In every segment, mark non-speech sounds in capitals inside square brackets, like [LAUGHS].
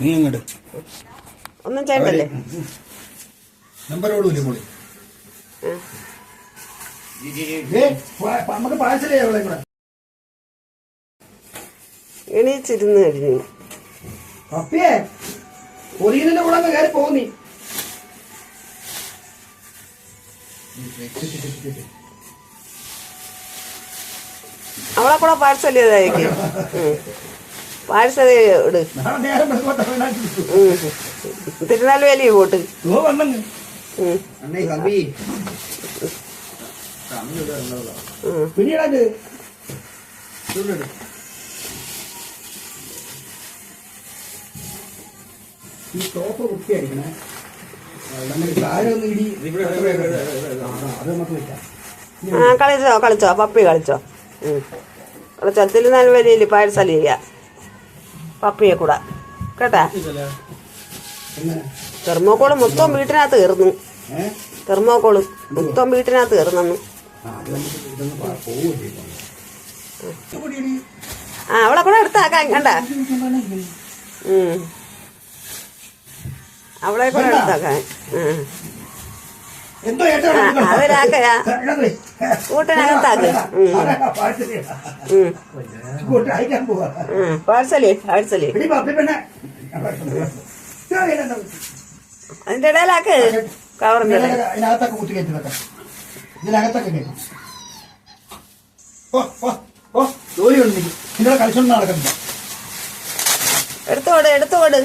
നീ അങ്ങോട്ട് ഒന്നും ചെയ്യണ്ടല്ലേ നമ്പർ ഓടൂല്ലേ മോളി. നമുക്ക് പാഴ്സലേ അവളെ കൂടെ എണീച്ചിരുന്ന് കഴിഞ്ഞു. പപ്പിയെ ഒറിജിനലിന്റെ കൂടെ അങ്ങ് കയറി പോന്നി അവളെ കൂടെ പാഴ്സൽ ചെയ്തായിരിക്കും [LAUGHS] ഇട്. തിരുനെൽവേലി പോട്ട് ഈ ടോപ്പ് ആ, കളിച്ചോ കളിച്ചോ. പപ്പി കളിച്ചോ. ഉം. കളിച്ചോ തിരുനെൽവേലിയിൽ പാഴ്സൽ ചെയ്യാം പപ്പിയെ കൂടെ കേട്ടാ? തെർമോക്കോൾ മൊത്തം വീട്ടിനകത്ത് കയറുന്നു. തെർമോക്കോൾ മൊത്തം വീട്ടിനകത്ത് കയറുന്നു. ആ അവളെ കൂടെ എടുത്താക്കാം കണ്ട? അവളെ കൂടെ എടുത്താക്കാൻ ഉം. എന്തോ ഏട്ടാ ആ, അതിലാക്കയാ. കൂട്ടിനകത്താക്ക്. പാഴ്സൽ പാഴ്സൽ അതിന്റെ ഇടയിലാക്ക് കവറിന്റെ എടുത്തോട് എടുത്തോട്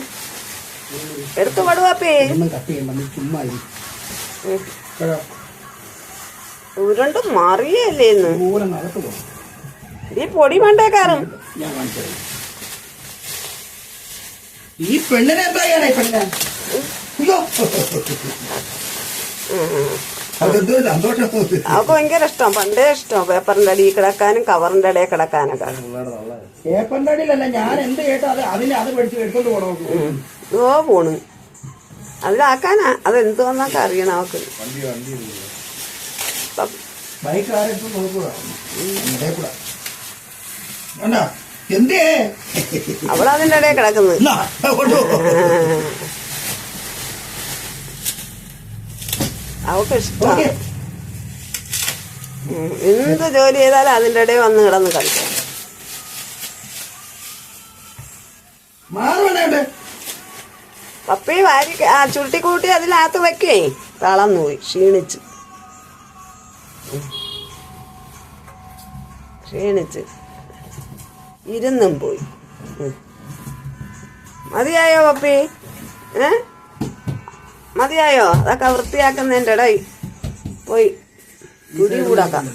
എടുത്തു കൊടു പപ്പി ഒന്നും കട്ട് ചെയ്യണ്ട ചുമ്മാ ഉരുണ്ട് മറിയല്ലേ ഈ പൊടി മണ്ടേക്കാറും ഞാൻ ഈ പെണ്ണിനെ എന്താ ചെയ്യണേ പെണ്ണിനെ അവൾക്ക് ഭയങ്കര ഇഷ്ടം. പണ്ടേ ഇഷ്ടം. പേപ്പറിന്റെ അടിയിൽ കിടക്കാനും കവറിന്റെ ഇടയിൽ കിടക്കാനൊക്കെ. പേപ്പറിന്റെ അടിയിലല്ല ഞാൻ എന്ത് കേട്ടോ അത് അതിനെ അത് പഠിച്ചു എടുത്തോണ്ട് പോണോ? ഓ പോണ്. അതിലാക്കാനാ? അതെന്ത് വന്നൊക്കെ അറിയണം അവക്ക്. അവളതിന്റെ ഇടയിൽ കിടക്കുന്നത്. അവക്ക് ഇഷ്ടം. എന്ത് ജോലി ചെയ്താലും അതിന്റെ ഇടയിൽ വന്ന് കിടന്ന് കളിക്കാം. മാറുവേണ്ടേ പപ്പി വാരി ആ ചുരുട്ടി കൂട്ടി അതിനകത്ത് വെക്കേ. തളന്നുപോയി ക്ഷീണിച്ച്. ക്ഷീണിച്ച്. ഇരുന്നും പോയി. മതിയായോ പപ്പി? ഏ? മതിയായോ? അതൊക്കെ വൃത്തിയാക്കുന്നതിന്റെ ഇടയിൽ പോയി. കുടി കൂടാക്കാം